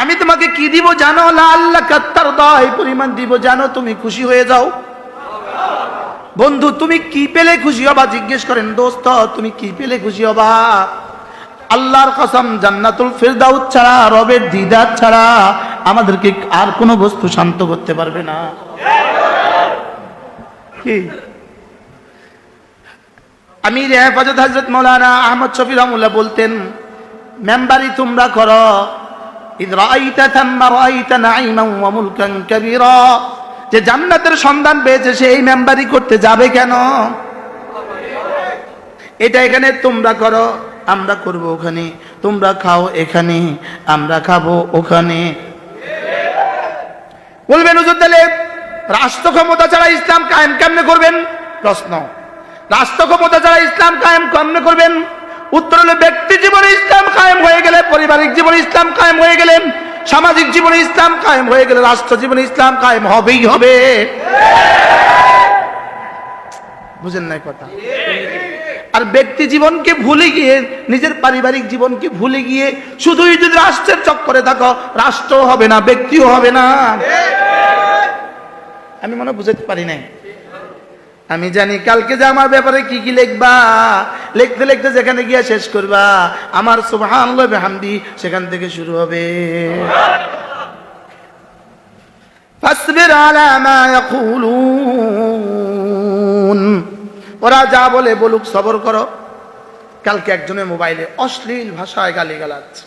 আমি তোমাকে কি দিব জানো? আল্লাহ কাত্তার এই পরিমাণ দিব জানো, তুমি খুশি হয়ে যাও। বন্ধু, তুমি কি পেলে খুশি হবা? জিজ্ঞেস করেন, দোস্ত, তুমি কি পেলে খুশি হবা? আল্লাহর কসম, জান্নাতুল ফেরদাউস ছাড়া, রবের দিদার ছাড়া আমাদেরকে আর কোনো বস্তু শান্ত করতে পারবে না। কি? আমির হেফাজত হজরত মৌলানা আহমদ শফি রহমুল্লাহ বলতেন, মেম্বারি তোমরা করো ইদ রাআইতা থাম্মা নাঈমান ওয়া মুলকান কাবীরা। যে জান্নাতের সন্ধান পেয়েছে, সে এই মেম্বারি করতে যাবে কেন? এটা এখানে তোমরা করো, আমরা করব ওখানে, তোমরা খাও এখানে, আমরা খাব ওখানে। বলবেন, হুজুর, তাহলে রাষ্ট্র ক্ষমতা ছাড়া ইসলাম কায়েম কেমনে করবেন? প্রশ্ন। রাষ্ট্র ক্ষমতা ছাড়া ইসলাম কায়েম কেমনে করবেন? উত্তর হলো ব্যক্তি জীবনে ইসলাম কায়েম হয়ে গেলে, পারিবারিক জীবনে ইসলাম কায়েম হয়ে গেলেন সামাজিক জীবনে ইসলাম কায়েম হয়ে গেলে, রাষ্ট্র জীবনে ইসলাম কায়েম হবেই হবে। বুঝেন নাই কথা? আর ব্যক্তি জীবনকে ভুলে গিয়ে, নিজের পারিবারিক জীবনকে ভুলে গিয়ে, শুধুই যদি রাষ্ট্রের চক্করে থাকো রাষ্ট্র হবে না, ব্যক্তিও হবে না। আমি মনে বুঝাতে পারি নাই। আমি জানি কালকে যে আমার ব্যাপারে কি কি লিখবা? লিখতে লিখতে যেখানে গিয়ে শেষ করবা। আমার হামদি সেখান থেকে শুরু হবে। ওরা যা বলে বলুক, সবর করো। কালকে একজনের মোবাইলে অশ্লীল ভাষায় গালি গালাচ্ছে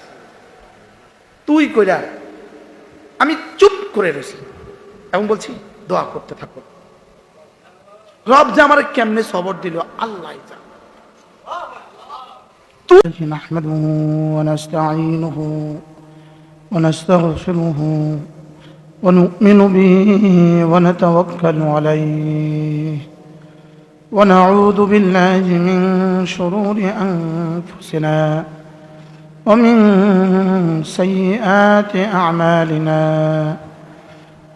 তুই কইরা আমি চুপ করে রয়েছি এবং বলছি, দোয়া করতে থাকো। রব যে আমার কেমনে সবর দিল আল্লাহ نحمده ونستعينه ونستغفره ونؤمن به ونتوكل عليه ونعوذ بالله من شرور أنفسنا ومن سيئات أعمالنا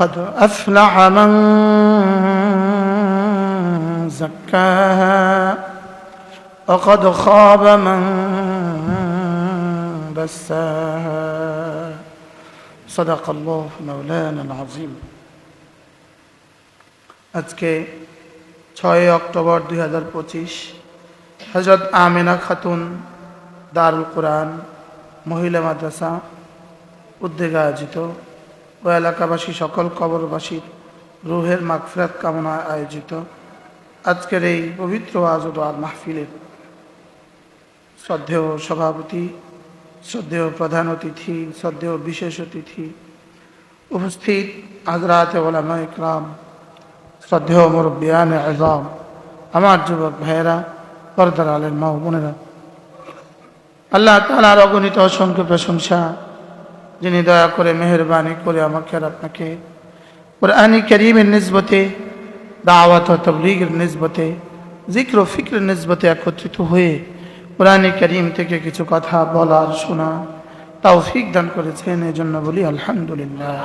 قد أفلح من زكاها وقد خاب من دساها صدق الله مولانا العظيم আজকে ছয় অক্টোবর দুই হাজার পঁচিশ হজরত আমেনা খাতুন দারুল কোরআন মহিলা মাদ্রাসা উদ্যোগে আয়োজিত ও এলাকাবাসী, সকল কবরবাসীর রুহের মাগফিরাত কামনায় আয়োজিত আজকের এই পবিত্র আজদ আর মাহফিলের শ্রদ্ধেয় সভাপতি, শ্রদ্ধেয় প্রধান অতিথি, শ্রদ্ধেয় বিশেষ অতিথি উপস্থিত হাজরাত ওলামা ইকরাম, শ্রদ্ধেয় মুরব্বিয়ান আজম, আমার যুবক ভাইয়েরা, পর্দার আলের মা বোনেরা। আল্লাহ তালার অগণিত অসংখ্য প্রশংসা যিনি দয়া করে মেহরবানি করে আমাকে আর আপনাকে কোরআনি করিমের নিসবতে, দাওয়াত ও তবলিগের নিসবতে, জিক্র ও ফিক্রের নিসবতে একত্রিত হয়ে কোরআনি করিম থেকে কিছু কথা বলার শোনা তাও ফিক দান করেছেন এই জন্য বলি আলহামদুলিল্লাহ।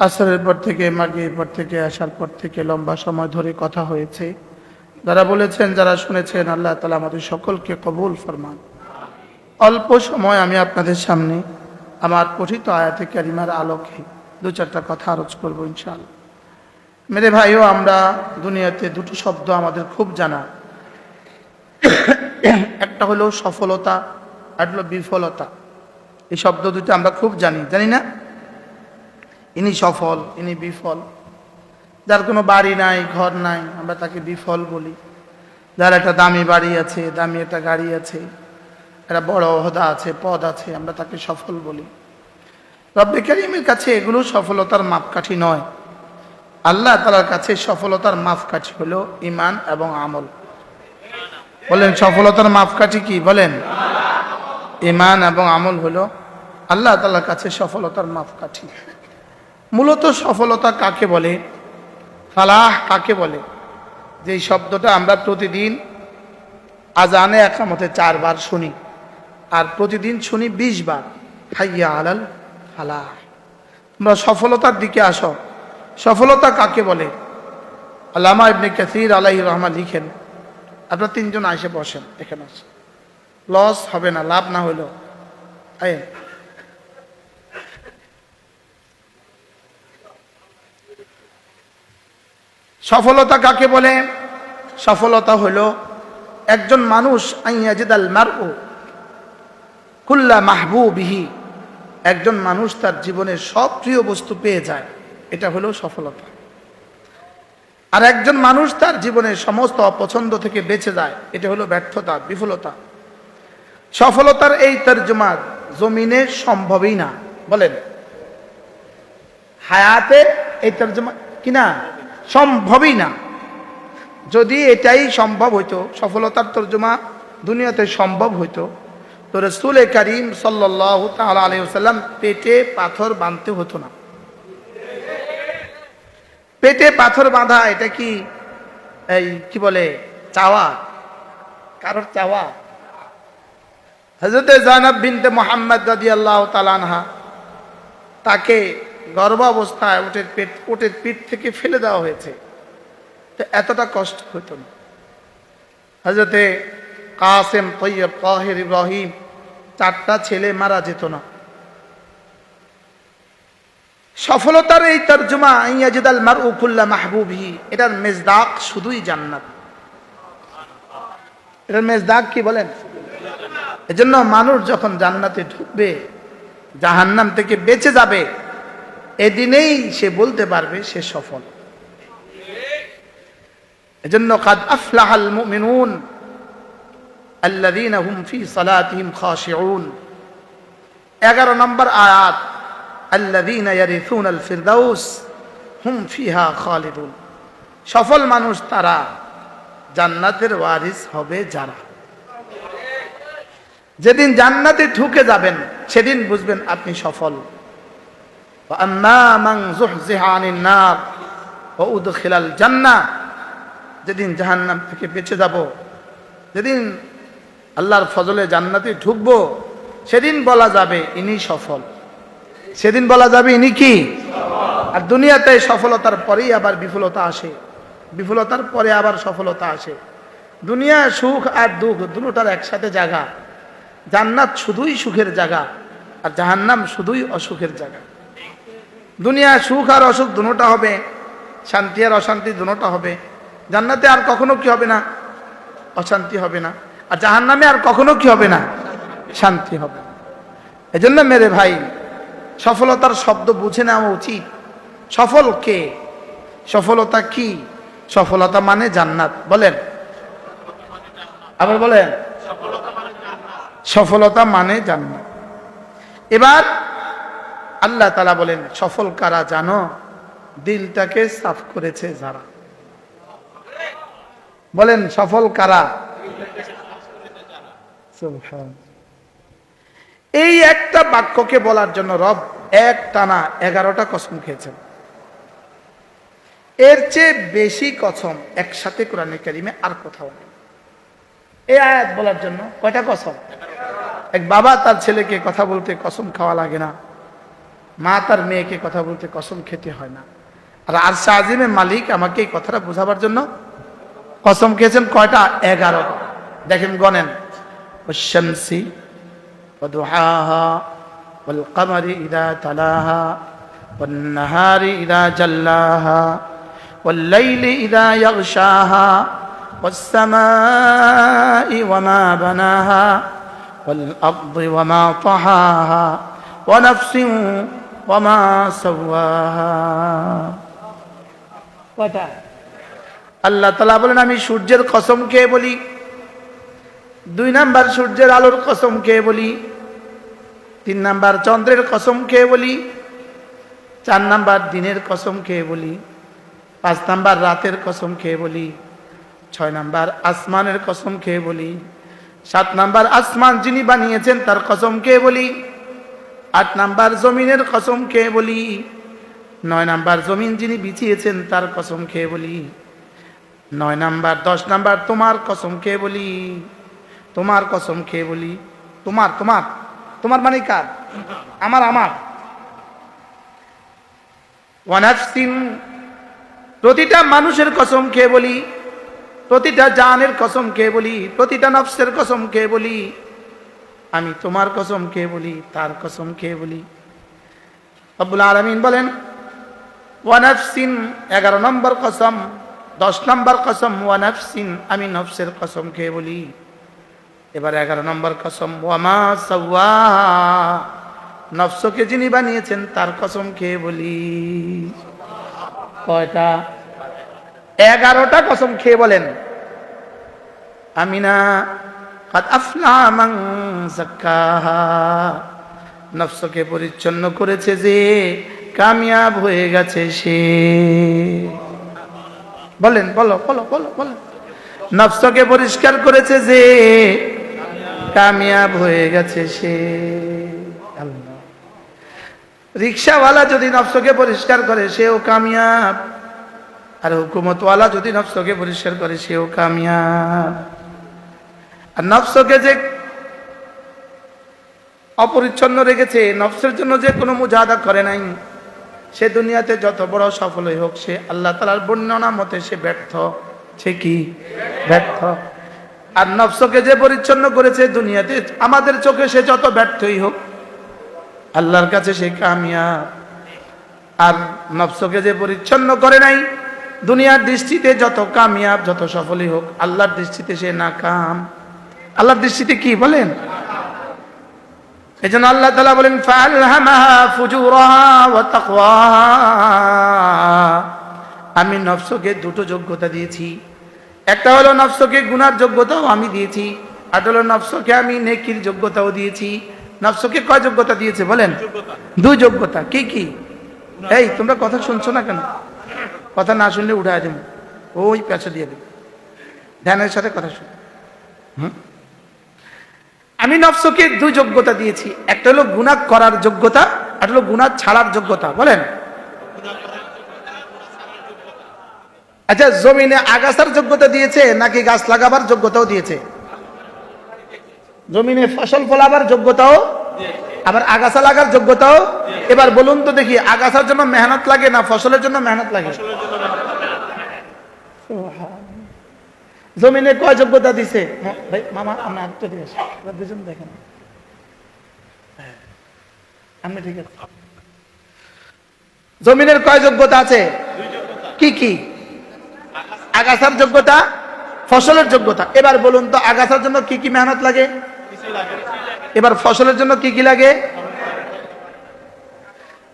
আসরের পর থেকে মাগির পর থেকে, আসার পর থেকে লম্বা সময় ধরে কথা হয়েছে। যারা বলেছেন, যারা শুনেছেন, আল্লাহ তালা আমাদের সকলকে কবুল ফরমান অল্প সময় আমি আপনাদের সামনে আমার পঠিত আয়াতে কারিমার আলোকে দু চারটা কথা আরজ করব ইনশাআল্লাহ। মেরে ভাইও, আমরা দুনিয়াতে দুটো শব্দ আমাদের খুব জানা। একটা হলো সফলতা, আর হলো বিফলতা। এই শব্দ দুটো আমরা খুব জানি জানি না? ইনি সফল, ইনি বিফল। যার কোনো বাড়ি নাই, ঘর নাই, আমরা তাকে বিফল বলি। যার একটা দামি বাড়ি আছে, দামি একটা গাড়ি আছে একটা বড় হদা আছে, পদ আছে, আমরা তাকে সফল বলি। রব্বে কারিমের কাছে এগুলো সফলতার মাপকাঠি নয়। আল্লাহ তালার কাছে সফলতার মাপকাঠি হলো ইমান এবং আমল। বলেন, সফলতার মাপকাঠি কি? বলেন ইমান এবং আমল হলো আল্লাহ তালার কাছে সফলতার মাপকাঠি। মূলত সফলতা কাকে বলে? ফালাহ কাকে বলে? যে শব্দটা আমরা প্রতিদিন আজানে একামতে চারবার শুনি। আর প্রতিদিন শুনি বিশ বার। হাইয়া আলাল ফালাহ। তোমরা সফলতার দিকে আসো। সফলতা কাকে বলে? আল্লামা ইবনে কাসির আলাহি রহমান লিখেন, আপনারা তিনজন আইসে বসেন এখানে আসেন লস হবে না, লাভ না হইল সফলতা কাকে বলে? সফলতা হলো একজন মানুষ আইয়াজিদাল মারউ কুল্লা মাহবুবিহি। একজন মানুষ তার জীবনের সব প্রিয় বস্তু পেয়ে যায়। এটা হলো সফলতা। আর একজন মানুষ তার জীবনের সমস্ত অপছন্দ থেকে বেঁচে যায়, এটা হলো ব্যর্থতা, বিফলতা। সফলতার এই তর্জমা জমিনে সম্ভবই না। বলেন, হায়াতে এই তর্জমা কিনা? সম্ভবই না। যদি এটাই সম্ভব হইতো, সফলতার তর্জমা দুনিয়াতে সম্ভব হইতো তো রসুল করিম সাল্লাহ তাল পেটে পাথর বাঁধতে হতো না। পেটে পাথর বাঁধা, এটা কি, এই কি বলে, চাওয়া? কারোর চাওয়া? হজরত জানাব বিনতে মোহাম্মদ রাজি আল্লাহ তালানহা তাকে গর্ভাবস্থায় ওটের পেট ওটের পিঠ থেকে ফেলে দেওয়া হয়েছে। তো এতটা কষ্ট হতো না। হজরতে কাসেম তৈয়ব তাহের ইব্রাহিম চারটা ছেলে মারা যেত না। সফলতার এই তর্জমা ইয়াজিদাল মার উকুল্লা মাহবুবহি এটার মেজদাক শুধুই জান্নাত। এটার মেজদাক কি বলেন? এজন্য মানুষ যখন জান্নাতে ঢুকবে, জাহান্নাম থেকে বেঁচে যাবে, এদিনেই সে বলতে পারবে সে সফল। এজন্য কাদ আফলাহাল মুমিনুন আল্লাদিন হুম ফি সালাতিহিম খাশিউন। এগারো নম্বর আয়াত আল্লাদিন ইয়ারিসুন আল ফিরদাউস হুম ফিহা খালিদুন। সফল মানুষ তারা জান্নাতের ওয়ারিস হবে যারা। যেদিন জান্নাতে ঢুকে যাবেন, সেদিন বুঝবেন আপনি সফল। যেদিন জাহান্নাম থেকে বেঁচে যাব, যেদিন আল্লাহর ফজলে জান্নাতে ঢুকবো। সেদিন বলা যাবে ইনি সফল। সেদিন বলা যাবে ইনি কি? আর দুনিয়াতে সফলতার পরেই আবার বিফলতা আসে। বিফলতার পরে আবার সফলতা আসে। দুনিয়া সুখ আর দুঃখ দুটার একসাথে জায়গা। জান্নাত শুধুই সুখের জায়গা আর জাহান্নাম শুধুই অসুখের জায়গা। দুনিয়া সুখ আর অসুখ দুটা হবে, শান্তি আর অশান্তি দুটা হবে। জান্নাতে আর কখনো কি হবে না? অশান্তি হবে না। আর জাহান নামে আর কখনো কি হবে না? শান্তি হবে। এজন্য মেরে ভাই, সফলতার শব্দ বুঝে নেওয়া উচিত। সফল কে? সফলতা কি? সফলতা মানে জান্নাত। বলেন। আবার বলেন। সফলতা মানে জান্নাত। এবার আল্লাহ তালা বলেন, সফল কারা জানো? দিলটাকে সাফ করেছে যারা। বলেন, সফল কারা? এই একটা বাক্যকে বলার জন্য রব এক টানা এগারোটা কসম খেয়েছেন। এর চেয়ে বেশি কসম একসাথে কোরআনে কারিমে আর কোথাও নেই। এই আয়াত বলার জন্য কয়টা কসম? এক বাবা তার ছেলেকে কথা বলতে কসম খাওয়া লাগে না। মা তার মেয়েকে কথা বলতে কসম খেতে হয় না। আর আর আজিমের মালিক আমাকে এই কথাটা বোঝাবার জন্য কসম খেয়েছেন কয়টা? এগারো। দেখেন গনেন শামসি وضحاها والقمر إذا تلاها والنهار إذا جلاها والليل إذا يغشاها والسماء وما بناها والأرض وما طحاها ونفس وما سواها আল্লাহ তালা বলেন আমি সূর্যের কসম খেয়ে বলি দুই নাম্বার সূর্যের আলোর কসম খেয়ে বলি? তিন নাম্বার চন্দ্রের কসম খেয়ে বলি? চার নাম্বার দিনের কসম খেয়ে বলি? পাঁচ নাম্বার রাতের কসম খেয়ে বলি? ছয় নাম্বার আসমানের কসম খেয়ে বলি? সাত নাম্বার আসমান যিনি বানিয়েছেন তার কসম খেয়ে বলি? আট নাম্বার জমিনের কসম খেয়ে বলি? নয় নাম্বার জমিন যিনি বিছিয়েছেন তার কসম খেয়ে বলি? নয় নাম্বার, দশ নাম্বার তোমার কসম খেয়ে বলি? তোমার কসম খেয়ে বলি, তোমার তোমার তোমার মানে কার? আমার আমার। প্রতিটা মানুষের কসম খেয়ে বলি, প্রতিটা জানের কসম খেয়ে বলি, প্রতিটা নফসের কসম খেয়ে বলি, আমি তোমার কসম খেয়ে বলি, তার কসম খেয়ে বলি। আব্বুল আলমিন বলেন, ওয়ানাফসিন এগারো নম্বর কসম, দশ নম্বর কসম, ওয়ানাফসিন, আমি নফসের কসম খেয়ে বলি। এবার এগারো নম্বর কসম, ওয়ামা সওয়া। নফসকে যিনি বানিয়েছেন, তার কসম খেয়ে বলি? কয়টা? এগারোটা কসম খেয়ে বলেন? আমিনা মান নফসকে পরিচ্ছন্ন করেছে যে, কামিয়াব হয়ে গেছে সে। বলেন, বলো বলো বলো বলো। নফসকে পরিষ্কার করেছে যে কামিয়াব হয়ে গেছে সে। আল্লাহ রিক্সাওয়ালা যদি নফসকে পরিষ্কার করে, সেও কামিয়াব। আর হুকুমতওয়ালা যদি নফসকে পরিষ্কার করে, সেও কামিয়াব। আর নফসকে যে অপরিচ্ছন্ন রেখেছে, নফসের জন্য যে কোনো মুজাহাদা করে নাই, সে দুনিয়াতে যত বড় সফলই হোক, সে আল্লাহ তালার বর্ণনা মতে সে ব্যর্থ। সে কি? ব্যর্থ। আর নফসকে যে পরিচ্ছন্ন করেছে দুনিয়াতে, আমাদের চোখে সে যত ব্যর্থই হোক, আল্লাহর কাছে সে কামিয়া আর নফসকে যে পরিচ্ছন্ন করে নাই, দুনিয়ার দৃষ্টিতে যত কামিয়াব, যত সফলই হোক, আল্লাহর দৃষ্টিতে সে নাকাম। আল্লাহর দৃষ্টিতে কি বলেন? এই জন্য আল্লাহ তালা বলেন আমি নফসকে দুটো যোগ্যতা দিয়েছি। একটা হলো নফসকে গুনার যোগ্যতাও আমি দিয়েছি আর হলো নফসকে আমি নেকির যোগ্যতাও দিয়েছি। নফসকে কয় যোগ্যতা দিয়েছে বলেন? দুই যোগ্যতা। কি কি? এই, তোমরা কথা শুনছো না কেন? কথা না শুনলে উঠে দেবো ওই পেছে দিয়ে দেবে। ধ্যানের সাথে কথা শুন। আমি নফসকে দুই যোগ্যতা দিয়েছি। একটা হলো গুণা করার যোগ্যতা একটা হলো গুণা ছাড়ার যোগ্যতা। বলেন? আচ্ছা জমিনে আগাছার যোগ্যতা দিয়েছে নাকি গাছ লাগাবার যোগ্যতাও দিয়েছে? জমিনে ফসল ফলাবার যোগ্যতাও? আবার আগাছা লাগার যোগ্যতাও? এবার বলুন তো দেখি আগাছার জন্য মেহনত লাগে না ফসলের জন্য মেহনত লাগে? জমিনে কয় যোগ্যতা দিছে? হ্যাঁ, ভাই মামা আরেকটা দিয়ে দুজন দেখেন। হ্যাঁ, আপনি ঠিক আছে জমিনের কয় যোগ্যতা আছে? কি কি? আগাছার যোগ্যতা, ফসলের যোগ্যতা। এবার বলুন তো, আগাছার জন্য কি কি মেহনত লাগে? এবার ফসলের জন্য কি কি লাগে?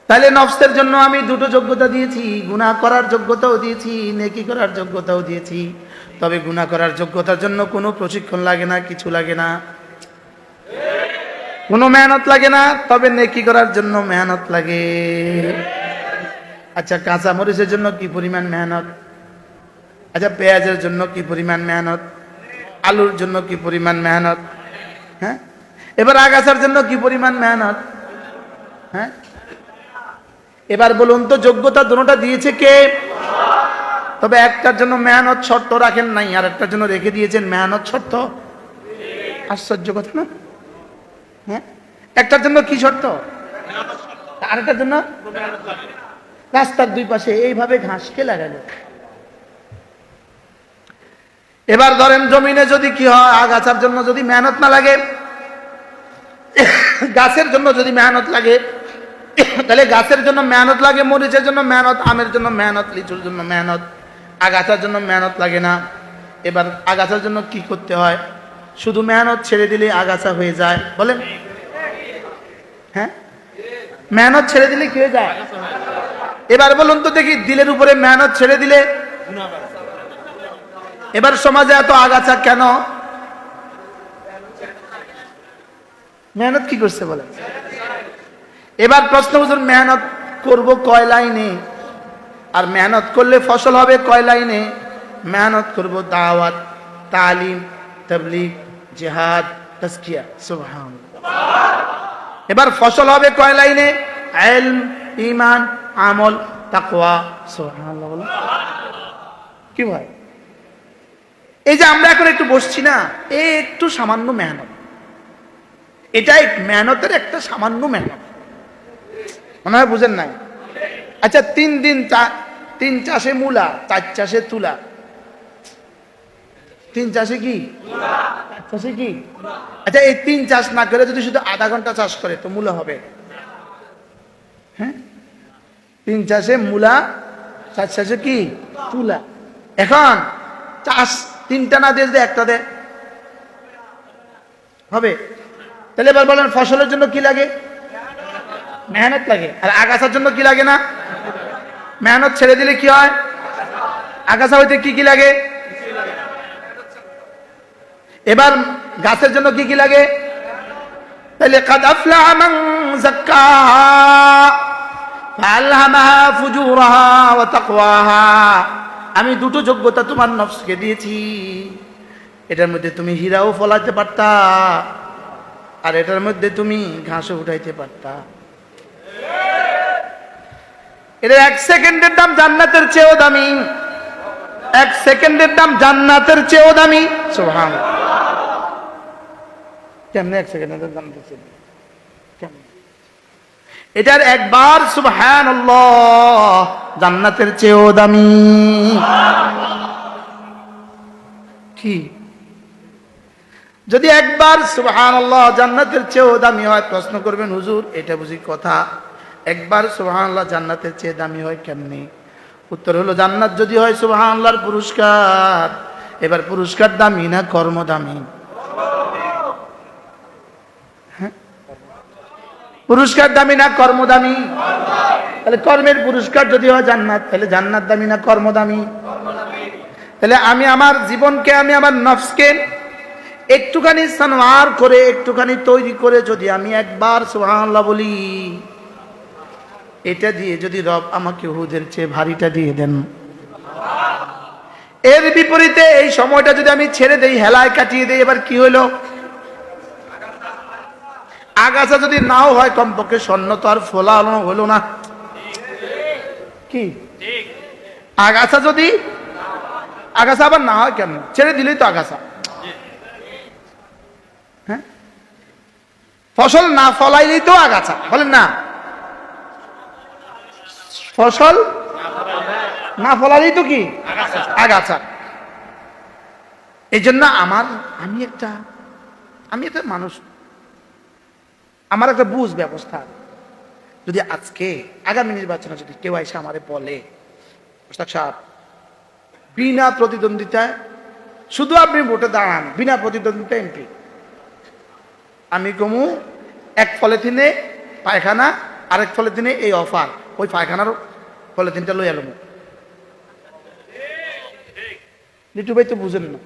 তাহলে নফসের জন্য আমি দুটো যোগ্যতা দিয়েছি গুণা করার যোগ্যতাও দিয়েছি, নেকি করার যোগ্যতাও দিয়েছি। তবে গুণা করার যোগ্যতার জন্য কোনো প্রশিক্ষণ লাগে না, কিছু লাগে না। কোনো মেহনত লাগে না, তবে নেকি করার জন্য মেহনত লাগে। আচ্ছা কাঁচা মরিচের জন্য কি পরিমাণ মেহনত? আচ্ছা পেঁয়াজের জন্য কি পরিমাণ মেহনত? আলুর জন্য কি পরিমাণ মেহনত? হ্যাঁ? এবার আগাছার জন্য কি পরিমাণ মেহনত? হ্যাঁ? এবার বলুন তো, যোগ্যতা দুটোটা দিয়েছে কে? তবে একটার জন্য মেহনত শর্ত রাখেন নাই, আর একটার জন্য রেখে দিয়েছেন মেহনত শর্ত। আশ্চর্য কথা না? হ্যাঁ? একটার জন্য কি শর্ত? আরেকটার জন্য? রাস্তার দুই পাশে এইভাবে ঘাসকে লাগালো এবার ধরেন জমিনে যদি কি হয়, আগাছার জন্য যদি মেহনত না লাগে, গাছের জন্য যদি মেহনত লাগে, তাহলে গাছের জন্য মেহনত লাগে, মরিচের জন্য মেহনত, আমের জন্য মেহনত, লিচুর জন্য মেহনত, আগাছার জন্য মেহনত লাগে না। এবার আগাছার জন্য কি করতে হয়? শুধু মেহনত ছেড়ে দিলে আগাছা হয়ে যায়, বলেন। হ্যাঁ? মেহনত ছেড়ে দিলে কি হয়ে যায়? এবার বলুন তো দেখি, দিলের উপরে মেহনত ছেড়ে দিলে এবার সমাজে এত আগাছা কেন? মেহনত কি করছে বলে এবার প্রশ্ন বুঝুন মেহনত করব কয় লাইনে? আর মেহনত করলে ফসল হবে কয় লাইনে? মেহনত করব দাওয়াত, তালিম, তবলিগ, জেহাদ তস্কিয়া সুবহান এবার ফসল হবে কয় লাইনে? এলম ইমান আমল, তাকওয়া। সুবহানাল্লাহ কি ভাই? এই যে আমরা এখন একটু বসছি না, এ একটু সামান্য মেহনত। এটাই মেহনতের একটা সামান্য মেহনত। মনে হয় বুঝেন নাই? আচ্ছা তিন দিন তিন চাষে মূলা, চার চাষে তুলা। তিন চাষে কি? চাষে কি? আচ্ছা এই তিন চাষ না করে যদি শুধু আধা ঘণ্টা চাষ করে, তো মূলা হবে। হ্যাঁ? তিন চাষে মূলা, চার চাষে কি? তুলা। এখন চাষ তিনটা না দিয়ে যদি একটা দেয়? হবে। তাহলে এবার বলেন, ফসলের জন্য কি লাগে? মেহনত লাগে। আর আগাছার জন্য কি লাগে না? মেহনত ছেড়ে দিলে কি হয়? আগাছা হইতে কি কি লাগে? এবার গাছের জন্য কি কি লাগে? তাহলে কাদ আফলাহ মান ওয়া তাকওয়াহা। আমি দুটো যোগ্যতা তোমার নফসকে দিয়েছি। এটার মধ্যে তুমি হীরাও ফলাতে পারতা, আর এটার মধ্যে তুমি ঘাসও উঠাইতে পারতা। এটা এক সেকেন্ডের দাম জান্নাতের চেয়েও দামি। এক সেকেন্ডের দাম জান্নাতের চেয়েও দামি। সুবহান কেমনে এক সেকেন্ডের দাম দিচ্ছে কেমনে এটার একবার সুবহান জান্নাতের চেয়েও দামি। কি? যদি একবার সুবহান জান্নাতের চেয়েও দামি হয়, প্রশ্ন করবেন, হুজুর, এটা বুঝি কথা? একবার সুবহান জান্নাতের চেয়ে দামি হয় কেমনি? উত্তর হলো, জান্নাত যদি হয় সুবহান পুরস্কার। এবার পুরস্কার দামি না কর্ম দামি পুরস্কার দামি না কর্ম দামি তাহলে কর্মের পুরস্কার যদি হয় জান্নাত, তাহলে জান্নাত দামি না কর্ম দামি তাহলে আমি আমার জীবনকে, আমি আমার নফসকে একটুখানি সানোয়ার করে, একটুখানি তৈরি করে যদি আমি একবার সুবহানাল্লাহ বলি, এটা দিয়ে যদি রব আমাকে হুদের চেয়ে ভারীটা দিয়ে দেন। এর বিপরীতে এই সময়টা যদি আমি ছেড়ে দেই, হেলায় কাটিয়ে দেই, এবার কি হলো? আগাছা যদি নাও হয়, কমপক্ষে স্বর্ণ তো আর ফোলানো হলো না। কি? আগাছা যদি, আগাছা আবার না হয় কেন? ছেড়ে দিলেই তো আগাছা। হ্যাঁ? ফসল না ফলাইলেই তো আগাছা, বলেন না। ফসল না ফলালেই তো কি? আগাছা। এই জন্য আমার, আমি একটা আমি একটা মানুষ আমার একটা বুঝ ব্যবস্থা। যদি আজকে আগামী নির্বাচনে যদি কেউ এসে আমাদের বলে মোস্তাক সাহেব বিনা প্রতিদ্বন্দ্বিতায় শুধু আপনি ভোটে দাঁড়ান বিনা প্রতিদ্বন্দ্বিতা এমপি। আমি কমু এক পলিথিনে পায়খানা আরেক পলিথিনে এই অফার ওই পায়খানার পলিথিনটা লই এলাম লিটু ভাই তো বুঝেন না।